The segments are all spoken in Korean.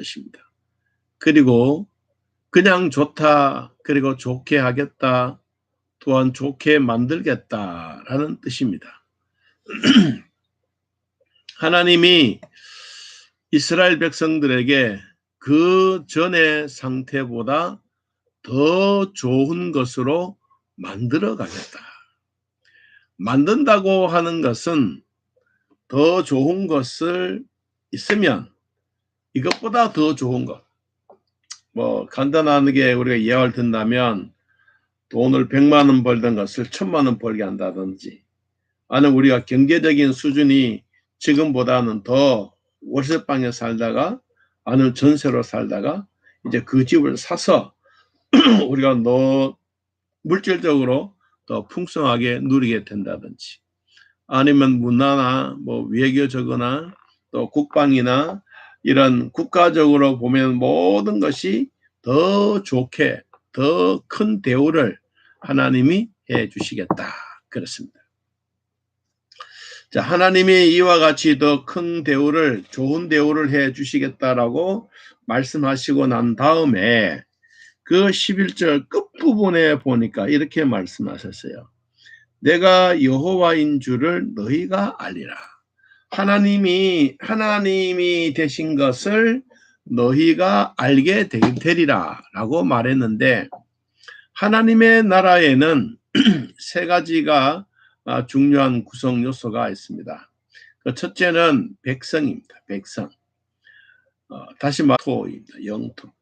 뜻입니다. 그리고 그냥 좋다, 그리고 좋게 하겠다, 또한 좋게 만들겠다라는 뜻입니다. 하나님이 이스라엘 백성들에게 그 전의 상태보다 더 좋은 것으로 만들어 가겠다. 만든다고 하는 것은 더 좋은 것을 있으면 이것보다 더 좋은 것. 뭐 간단하게 우리가 이야기를 듣는다면 돈을 100만 원 벌던 것을 1000만 원 벌게 한다든지 아니면 우리가 경제적인 수준이 지금보다는 더 월세방에 살다가 아니면 전세로 살다가 이제 그 집을 사서 우리가 너 물질적으로 더 풍성하게 누리게 된다든지 아니면 문화나 뭐 외교적이나 또 국방이나 이런 국가적으로 보면 모든 것이 더 좋게 더 큰 대우를 하나님이 해 주시겠다. 그렇습니다. 자, 하나님이 이와 같이 더 큰 대우를, 좋은 대우를 해 주시겠다라고 말씀하시고 난 다음에 그 11절 끝부분에 보니까 이렇게 말씀하셨어요. 내가 여호와인 줄을 너희가 알리라. 하나님이 하나님이 되신 것을 너희가 알게 되리라 라고 말했는데 하나님의 나라에는 세 가지가 아, 중요한 구성 요소가 있습니다. 그 첫째는 백성입니다. 백성. 어, 다시 말 토입니다. 영토.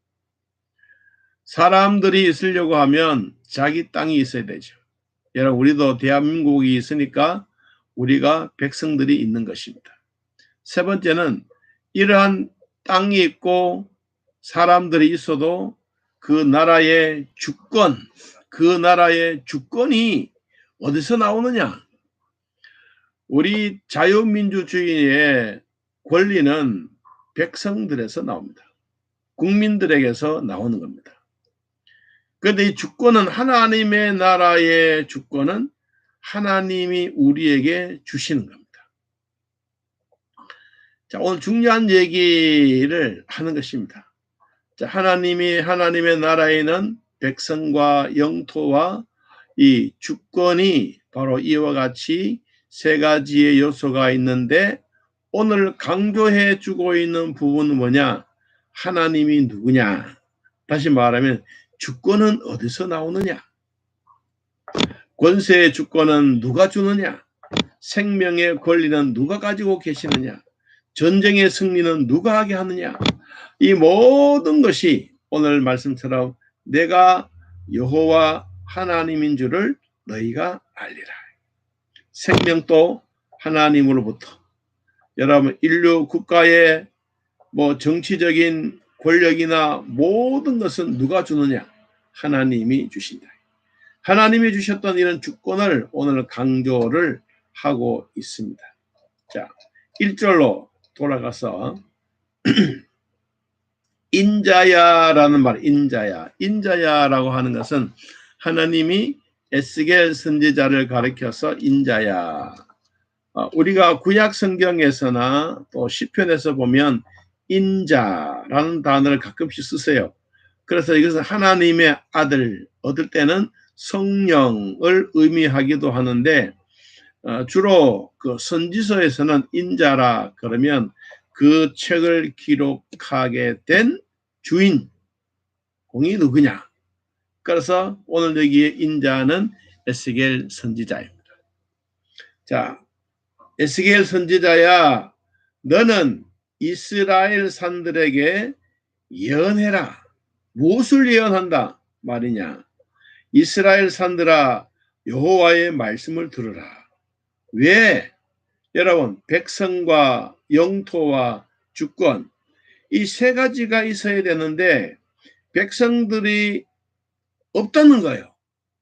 사람들이 있으려고 하면 자기 땅이 있어야 되죠. 여러분 우리도 대한민국이 있으니까 우리가 백성들이 있는 것입니다. 세 번째는 이러한 땅이 있고 사람들이 있어도 그 나라의 주권, 그 나라의 주권이 어디서 나오느냐? 우리 자유민주주의의 권리는 백성들에서 나옵니다. 국민들에게서 나오는 겁니다. 그런데 이 주권은 하나님의 나라의 주권은 하나님이 우리에게 주시는 겁니다. 자, 오늘 중요한 얘기를 하는 것입니다. 자, 하나님이 하나님의 나라에는 백성과 영토와 이 주권이 바로 이와 같이 세 가지의 요소가 있는데 오늘 강조해 주고 있는 부분은 뭐냐? 하나님이 누구냐? 다시 말하면 주권은 어디서 나오느냐? 권세의 주권은 누가 주느냐? 생명의 권리는 누가 가지고 계시느냐? 전쟁의 승리는 누가 하게 하느냐? 이 모든 것이 오늘 말씀처럼 내가 여호와 하나님인 줄을 너희가 알리라. 생명도 하나님으로부터 여러분 인류 국가의 뭐 정치적인 권력이나 모든 것은 누가 주느냐? 하나님이 주신다. 하나님이 주셨던 이런 주권을 오늘 강조를 하고 있습니다. 자, 1절로 돌아가서 인자야라는 말, 인자야. 인자야라고 하는 것은 하나님이 에스겔 선지자를 가리켜서 인자야. 어, 우리가 구약 성경에서나 또 시편에서 보면 인자라는 단어를 가끔씩 쓰세요. 그래서 이것은 하나님의 아들, 얻을 때는 성령을 의미하기도 하는데 어, 주로 그 선지서에서는 인자라 그러면 그 책을 기록하게 된 주인 공이 누구냐? 그래서 오늘 여기에 인자는 에스겔 선지자입니다. 자, 에스겔 선지자야, 너는 이스라엘 산들에게 예언해라. 무엇을 예언한다 말이냐? 이스라엘 산들아 여호와의 말씀을 들으라. 왜? 여러분 백성과 영토와 주권 이 세 가지가 있어야 되는데 백성들이 없다는 거예요.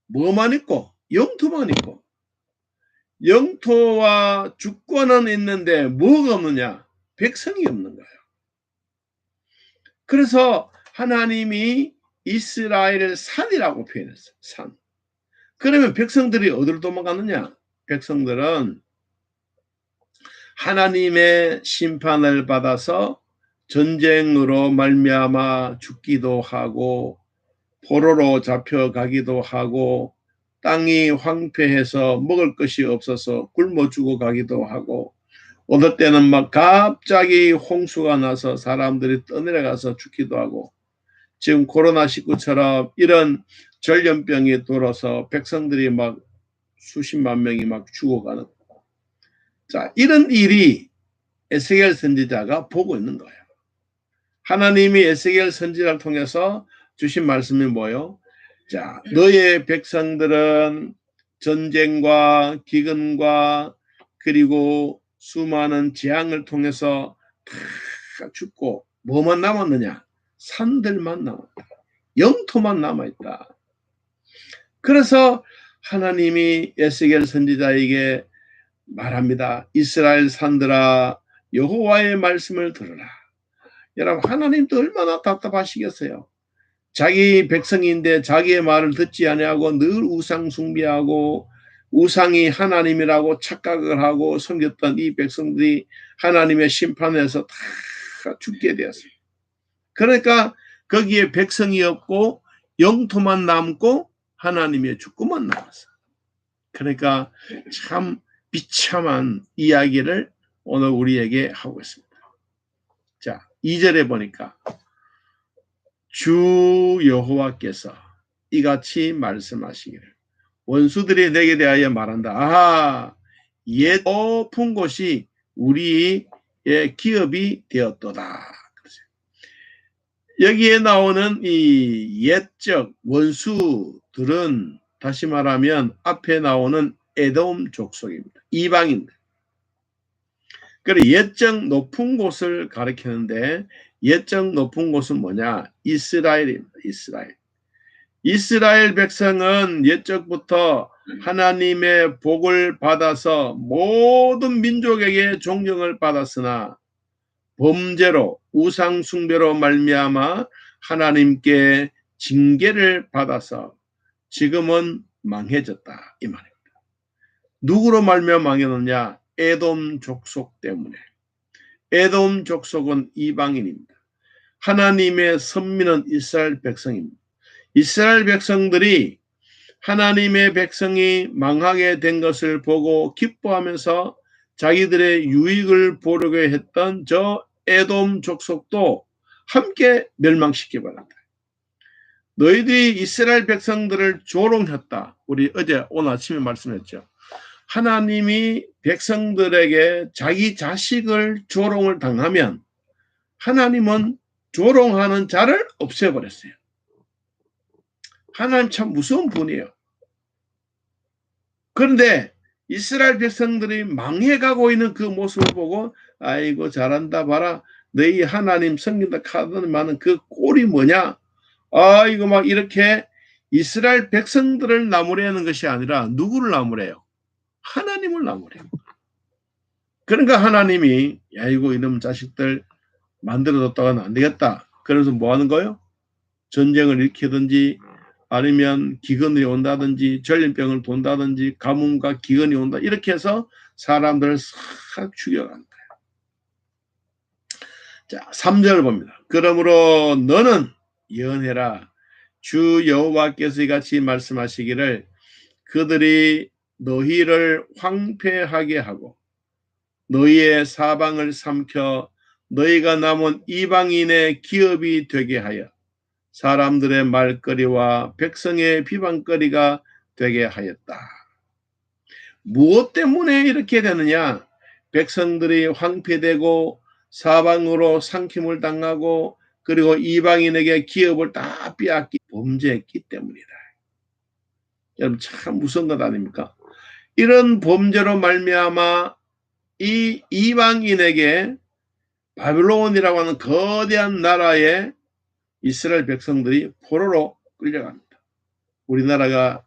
뭐만 있고 영토만 있고 영토와 주권은 있는데 뭐가 없느냐? 백성이 없는 거예요. 그래서 하나님이 이스라엘을 산이라고 표현했어요. 산. 그러면 백성들이 어디로 도망가느냐? 백성들은 하나님의 심판을 받아서 전쟁으로 말미암아 죽기도 하고 포로로 잡혀가기도 하고 땅이 황폐해서 먹을 것이 없어서 굶어 죽어가기도 하고 어떨 때는 막 갑자기 홍수가 나서 사람들이 떠내려가서 죽기도 하고 지금 코로나19처럼 이런 전염병이 돌아서 백성들이 막 수십만 명이 막 죽어가는 자 이런 일이 에스겔 선지자가 보고 있는 거예요. 하나님이 에스겔 선지자를 통해서 주신 말씀이 뭐요? 자, 너의 백성들은 전쟁과 기근과 그리고 수많은 재앙을 통해서 다 죽고 뭐만 남았느냐? 산들만 남았다. 영토만 남아있다. 그래서 하나님이 에스겔 선지자에게 말합니다. 이스라엘 산들아 여호와의 말씀을 들으라. 여러분 하나님도 얼마나 답답하시겠어요. 자기 백성인데 자기의 말을 듣지 아니하고 늘 우상 숭배하고 우상이 하나님이라고 착각을 하고 섬겼던 이 백성들이 하나님의 심판에서 다 죽게 되었어요. 그러니까 거기에 백성이 없고 영토만 남고 하나님의 축구만 남았어. 그러니까 참 비참한 이야기를 오늘 우리에게 하고 있습니다. 자, 2절에 보니까 주 여호와께서 이같이 말씀하시기를 원수들이 내게 대하여 말한다. 아, 옛 높은 곳이 우리의 기업이 되었도다. 여기에 나오는 이 옛적 원수들은 다시 말하면 앞에 나오는 에돔 족속입니다. 이방인들. 그래 옛적 높은 곳을 가리키는데 옛적 높은 곳은 뭐냐? 이스라엘입니다. 이스라엘. 이스라엘 백성은 옛적부터 하나님의 복을 받아서 모든 민족에게 존경을 받았으나 범죄로 우상 숭배로 말미암아 하나님께 징계를 받아서 지금은 망해졌다 이 말입니다. 누구로 말미암아 망했느냐? 에돔 족속 때문에. 에돔 족속은 이방인입니다. 하나님의 선민은 이스라엘 백성입니다. 이스라엘 백성들이 하나님의 백성이 망하게 된 것을 보고 기뻐하면서 자기들의 유익을 보려고 했던 저 에돔 족속도 함께 멸망시켜 버렸다. 너희들이 이스라엘 백성들을 조롱했다. 우리 어제 오늘 아침에 말씀했죠. 하나님이 백성들에게 자기 자식을 조롱을 당하면 하나님은 조롱하는 자를 없애버렸어요. 하나님 참 무서운 분이에요. 그런데 이스라엘 백성들이 망해가고 있는 그 모습을 보고 아이고 잘한다 봐라. 너희 하나님 섬긴다 카드만은 그 꼴이 뭐냐? 아이고 막 이렇게 이스라엘 백성들을 나무래는 것이 아니라 누구를 나무래요? 하나님을 나무래요. 그러니까 하나님이 야 이거 이놈 자식들 만들어뒀다가는 안 되겠다. 그래서 뭐 하는 거예요? 전쟁을 일으키든지 아니면 기근이 온다든지 전염병을 돈다든지 가뭄과 기근이 온다. 이렇게 해서 사람들을 싹 죽여간 거예요. 자, 3절 봅니다. 그러므로 너는 예언해라. 주 여호와께서 이같이 말씀하시기를 그들이 너희를 황폐하게 하고 너희의 사방을 삼켜 너희가 남은 이방인의 기업이 되게 하여 사람들의 말거리와 백성의 비방거리가 되게 하였다. 무엇 때문에 이렇게 되느냐? 백성들이 황폐되고 사방으로 상킴을 당하고 그리고 이방인에게 기업을 다 빼앗기 범죄했기 때문이다. 여러분 참 무서운 것 아닙니까? 이런 범죄로 말미암아 이 이방인에게 바빌론이라고 하는 거대한 나라에 이스라엘 백성들이 포로로 끌려갑니다. 우리나라가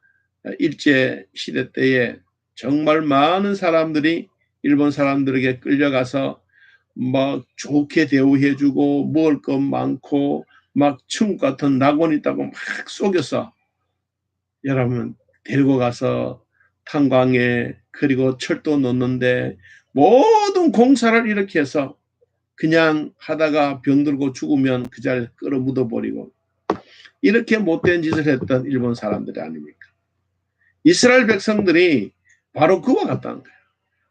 일제 시대 때에 정말 많은 사람들이 일본 사람들에게 끌려가서 막 좋게 대우해주고 먹을 것 많고 막 천국 같은 낙원 있다고 막 속여서 여러분 데리고 가서 탄광에 그리고 철도 넣는데 모든 공사를 이렇게 해서 그냥 하다가 병들고 죽으면 그 자리에 끌어 묻어버리고 이렇게 못된 짓을 했던 일본 사람들이 아닙니까? 이스라엘 백성들이 바로 그와 같다는 거예요.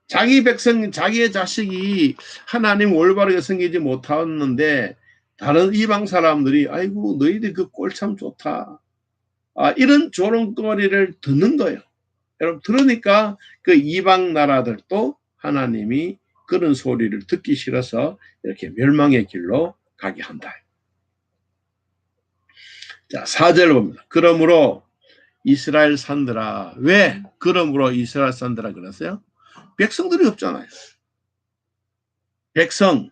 자기 백성, 자기의 자식이 하나님 올바르게 섬기지 못하는데 다른 이방 사람들이 아이고 너희들 그 꼴 참 좋다. 아, 이런 조롱거리를 듣는 거예요. 여러분 들으니까 그 이방 나라들도 하나님이 그런 소리를 듣기 싫어서 이렇게 멸망의 길로 가게 한다. 자, 4절 봅니다. 그러므로 이스라엘 산들아. 왜? 그러므로 이스라엘 산들아 그랬어요? 백성들이 없잖아요. 백성,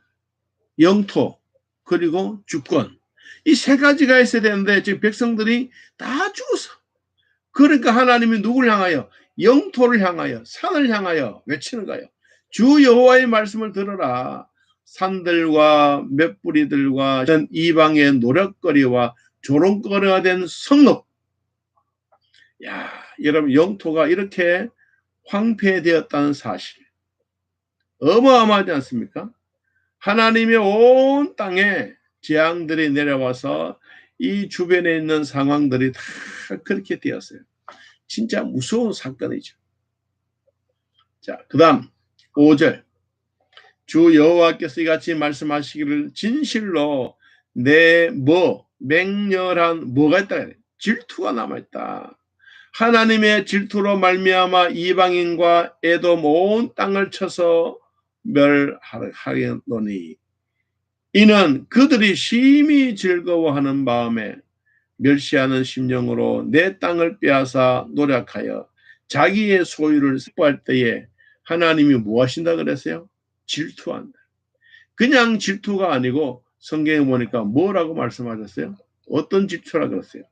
영토, 그리고 주권. 이 세 가지가 있어야 되는데 지금 백성들이 다 죽었어. 그러니까 하나님이 누구를 향하여 영토를 향하여 산을 향하여 외치는 거예요. 주 여호와의 말씀을 들어라. 산들과 몇 뿌리들과 전 이방의 노력거리와 조롱거리가 된 성읍. 야, 여러분 영토가 이렇게 황폐되었다는 사실. 어마어마하지 않습니까? 하나님의 온 땅에 재앙들이 내려와서 이 주변에 있는 상황들이 다 그렇게 되었어요. 진짜 무서운 사건이죠. 자, 그 다음 5절 주 여호와께서 이같이 말씀하시기를 진실로 내 뭐 맹렬한 뭐가 있다 질투가 남아있다. 하나님의 질투로 말미암아 이방인과 에돔 온 땅을 쳐서 멸하겠노니 이는 그들이 심히 즐거워하는 마음에 멸시하는 심령으로 내 땅을 빼앗아 노력하여 자기의 소유를 확보할 때에 하나님이 뭐 하신다 그랬어요? 질투한다. 그냥 질투가 아니고 성경에 보니까 뭐라고 말씀하셨어요? 어떤 질투라 그랬어요?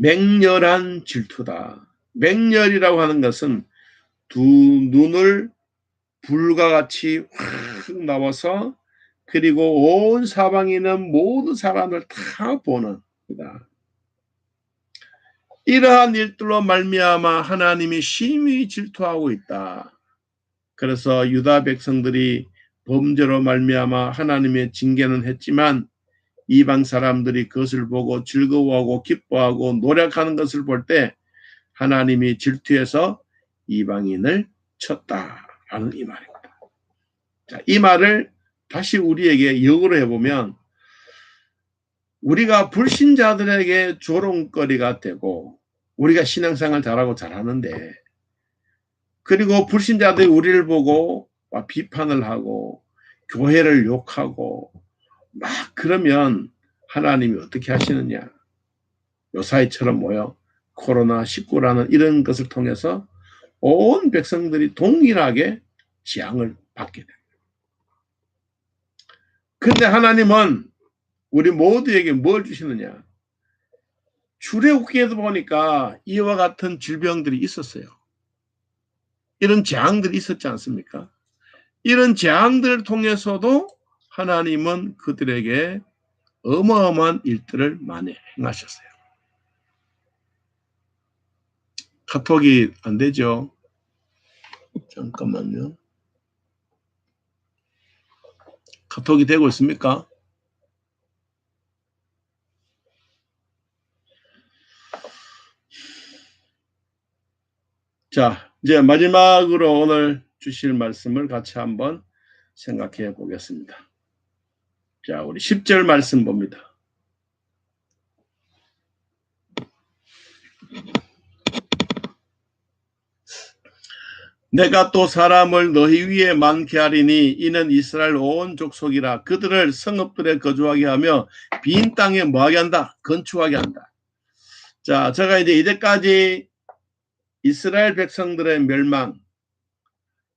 맹렬한 질투다. 맹렬이라고 하는 것은 두 눈을 불과 같이 확 나와서 그리고 온 사방에 있는 모든 사람을 다 보는 거다. 이러한 일들로 말미암아 하나님이 심히 질투하고 있다. 그래서 유다 백성들이 범죄로 말미암아 하나님의 징계는 했지만 이방 사람들이 그것을 보고 즐거워하고 기뻐하고 노력하는 것을 볼 때 하나님이 질투해서 이방인을 쳤다라는 이 말입니다. 자, 이 말을 다시 우리에게 역으로 해보면 우리가 불신자들에게 조롱거리가 되고 우리가 신앙생활 잘하고 잘하는데 그리고 불신자들이 우리를 보고 비판을 하고 교회를 욕하고 막 그러면 하나님이 어떻게 하시느냐 요사이처럼 뭐요 코로나19라는 이런 것을 통해서 온 백성들이 동일하게 지향을 받게 됩니다. 근데 하나님은 우리 모두에게 뭘 주시느냐? 출애굽기에도 보니까 이와 같은 질병들이 있었어요. 이런 재앙들이 있었지 않습니까? 이런 재앙들을 통해서도 하나님은 그들에게 어마어마한 일들을 많이 행하셨어요. 카톡이 안 되죠? 잠깐만요. 카톡이 되고 있습니까? 자, 이제 마지막으로 오늘 주실 말씀을 같이 한번 생각해 보겠습니다. 자, 우리 10절 말씀 봅니다. 내가 또 사람을 너희 위에 많게 하리니 이는 이스라엘 온 족속이라 그들을 성읍들에 거주하게 하며 빈 땅에 뭐하게 한다? 건축하게 한다. 자, 제가 이제 이제까지 이스라엘 백성들의 멸망,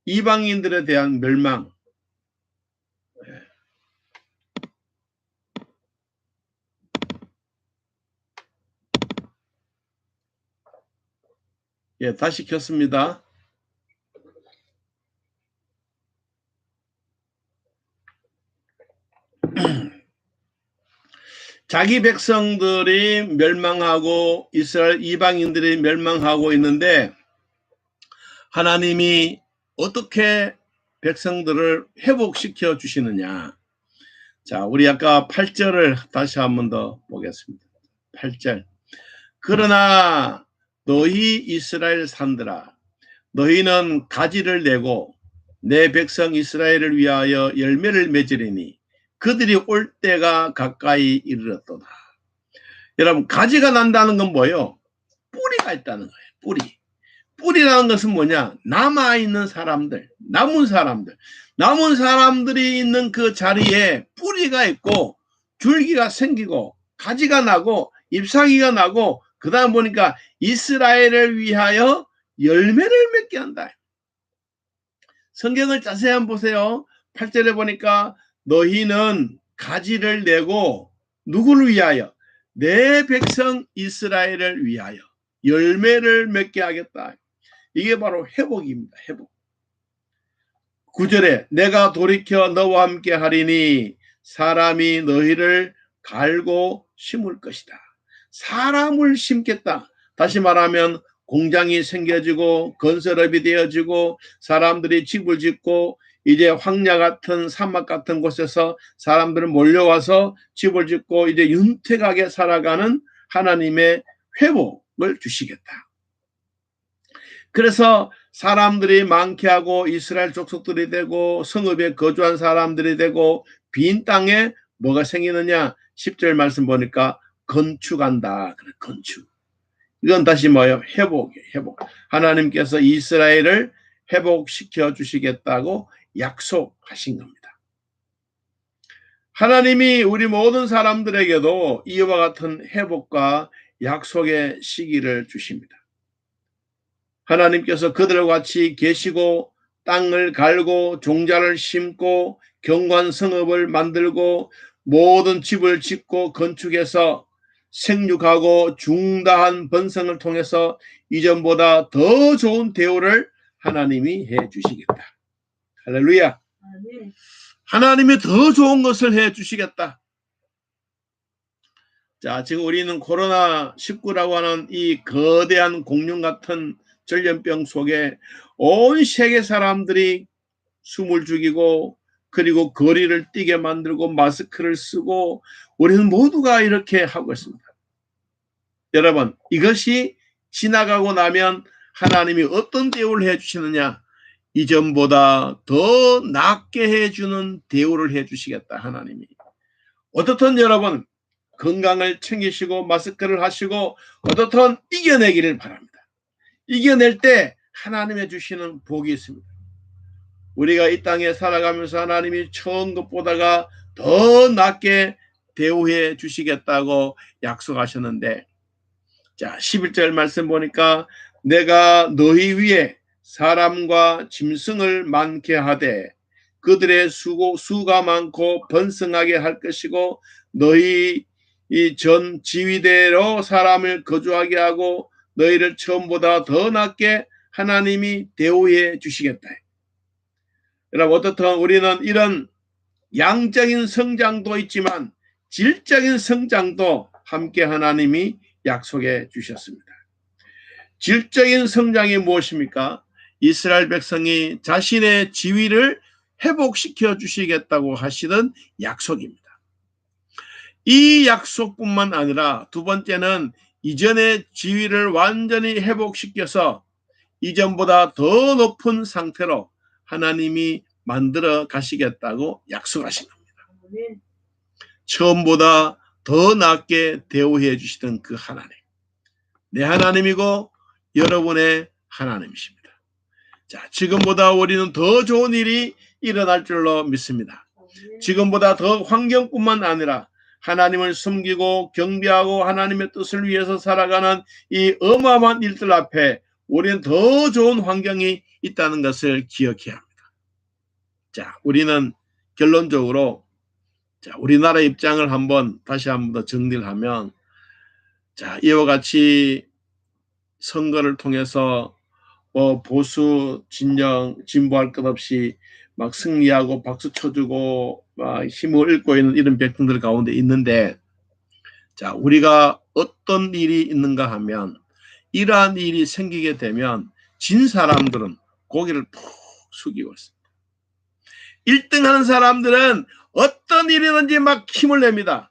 이방인들에 대한 멸망, 예, 다시 켰습니다. 자기 백성들이 멸망하고 이스라엘 이방인들이 멸망하고 있는데 하나님이 어떻게 백성들을 회복시켜 주시느냐? 자, 우리 아까 8절을 다시 한 번 더 보겠습니다. 8절. 그러나 너희 이스라엘 산들아 너희는 가지를 내고 내 백성 이스라엘을 위하여 열매를 맺으리니 그들이 올 때가 가까이 이르렀도다. 여러분 가지가 난다는 건 뭐예요? 뿌리가 있다는 거예요. 뿌리. 뿌리라는 것은 뭐냐? 남아 있는 사람들, 남은 사람들, 남은 사람들이 있는 그 자리에 뿌리가 있고 줄기가 생기고 가지가 나고 잎사귀가 나고 그 다음 보니까 이스라엘을 위하여 열매를 맺게 한다. 성경을 자세히 한번 보세요. 8절에 보니까 너희는 가지를 내고 누구를 위하여 내 백성 이스라엘을 위하여 열매를 맺게 하겠다. 이게 바로 회복입니다. 회복. 9절에 내가 돌이켜 너와 함께 하리니 사람이 너희를 갈고 심을 것이다. 사람을 심겠다. 다시 말하면 공장이 생겨지고 건설업이 되어지고 사람들이 집을 짓고 이제 황야 같은 사막 같은 곳에서 사람들은 몰려와서 집을 짓고 이제 윤택하게 살아가는 하나님의 회복을 주시겠다. 그래서 사람들이 많게 하고 이스라엘 족속들이 되고 성읍에 거주한 사람들이 되고 빈 땅에 뭐가 생기느냐 10절 말씀 보니까 건축한다. 건축. 이건 다시 뭐예요? 회복이에요. 회복. 하나님께서 이스라엘을 회복시켜 주시겠다고 약속하신 겁니다. 하나님이 우리 모든 사람들에게도 이와 같은 회복과 약속의 시기를 주십니다. 하나님께서 그들과 같이 계시고 땅을 갈고 종자를 심고 경관 성읍을 만들고 모든 집을 짓고 건축해서 생육하고 중다한 번성을 통해서 이전보다 더 좋은 대우를 하나님이 해 주시겠다. 할렐루야. 하나님이 더 좋은 것을 해 주시겠다. 자, 지금 우리는 코로나 19라고 하는 이 거대한 공룡 같은 전염병 속에 온 세계 사람들이 숨을 죽이고 그리고 거리를 뛰게 만들고 마스크를 쓰고 우리는 모두가 이렇게 하고 있습니다. 여러분, 이것이 지나가고 나면 하나님이 어떤 대우를 해 주시느냐? 이전보다 더 낫게 해 주는 대우를 해 주시겠다, 하나님이. 어떻든 여러분, 건강을 챙기시고 마스크를 하시고 어떻든 이겨내기를 바랍니다. 이겨낼 때 하나님의 주시는 복이 있습니다. 우리가 이 땅에 살아가면서 하나님이 처음 것보다가 더 낫게 대우해 주시겠다고 약속하셨는데 자 11절 말씀 보니까 내가 너희 위에 사람과 짐승을 많게 하되 그들의 수고, 수가 많고 번성하게 할 것이고 너희 이 전 지위대로 사람을 거주하게 하고 너희를 처음보다 더 낫게 하나님이 대우해 주시겠다. 여러분 어떻든 우리는 이런 양적인 성장도 있지만 질적인 성장도 함께 하나님이 약속해 주셨습니다. 질적인 성장이 무엇입니까? 이스라엘 백성이 자신의 지위를 회복시켜 주시겠다고 하시던 약속입니다. 이 약속뿐만 아니라 두 번째는 이전의 지위를 완전히 회복시켜서 이전보다 더 높은 상태로 하나님이 만들어 가시겠다고 약속하신 겁니다. 처음보다 더 낫게 대우해 주시던 그 하나님. 내 하나님이고 여러분의 하나님이십니다. 자, 지금보다 우리는 더 좋은 일이 일어날 줄로 믿습니다. 지금보다 더 환경뿐만 아니라 하나님을 섬기고 경배하고 하나님의 뜻을 위해서 살아가는 이 어마어마한 일들 앞에 우리는 더 좋은 환경이 있다는 것을 기억해야 합니다. 자, 우리는 결론적으로 자, 우리나라 입장을 한번 다시 한번 더 정리를 하면 자, 이와 같이 선거를 통해서 뭐 보수 진영 진보할 것 없이 막 승리하고 박수 쳐주고 막 힘을 잃고 있는 이런 백성들 가운데 있는데 자 우리가 어떤 일이 있는가 하면 이러한 일이 생기게 되면 진 사람들은 고개를 푹 숙이고 있습니다. 1등 하는 사람들은 어떤 일이든지 막 힘을 냅니다.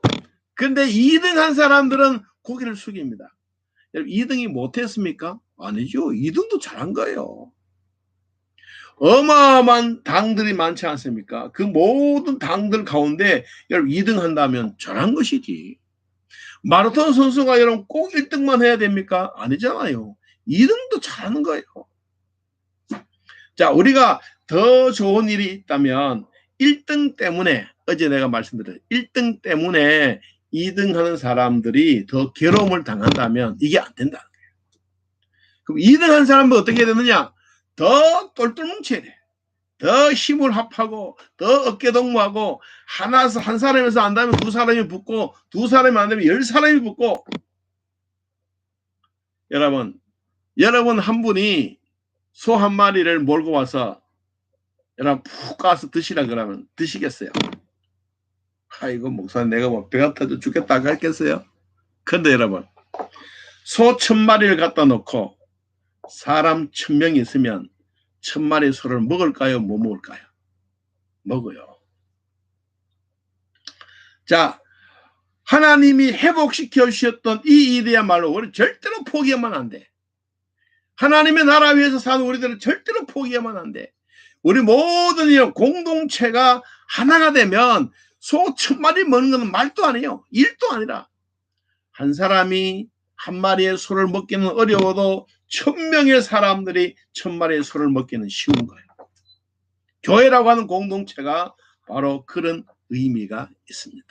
근데 2등 한 사람들은 고개를 숙입니다. 여러분 2등이 못했습니까? 아니죠. 2등도 잘한 거예요. 어마어마한 당들이 많지 않습니까? 그 모든 당들 가운데 여러분 2등 한다면 잘한 것이지. 마라톤 선수가 여러분 꼭 1등만 해야 됩니까? 아니잖아요. 2등도 잘하는 거예요. 자, 우리가 더 좋은 일이 있다면 1등 때문에 어제 내가 말씀드렸 1등 때문에 2등 하는 사람들이 더 괴로움을 당한다면 이게 안 된다. 그럼 2등 한 사람은 어떻게 해야 되느냐? 더 똘똘 뭉쳐야 돼. 더 힘을 합하고 더 어깨 동무하고 하나 한 사람에서 안 되면 두 사람이 붙고 두 사람이 안 되면 열 사람이 붙고 여러분 여러분 한 분이 소 한 마리를 몰고 와서 여러분 푹 가서 드시라 그러면 드시겠어요? 아이고 목사님 내가 뭐 배가 터져 죽겠다고 했겠어요? 근데 여러분 소 천 마리를 갖다 놓고 사람 천 명이 있으면 천 마리 소를 먹을까요? 못 먹을까요? 먹어요. 자, 하나님이 회복시켜 주셨던 이 일이야말로 우리 절대로 포기하면 안 돼. 하나님의 나라 위해서 사는 우리들은 절대로 포기하면 안 돼. 우리 모든 이런 공동체가 하나가 되면 소 천 마리 먹는 건 말도 아니에요. 일도 아니라. 한 사람이 한 마리의 소를 먹기는 어려워도 천 명의 사람들이 천 마리의 소를 먹기는 쉬운 거예요. 교회라고 하는 공동체가 바로 그런 의미가 있습니다.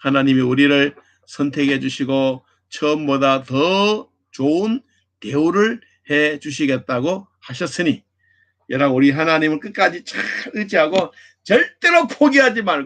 하나님이 우리를 선택해 주시고 처음보다 더 좋은 대우를 해 주시겠다고 하셨으니 여러분 우리 하나님을 끝까지 잘 의지하고 절대로 포기하지 말고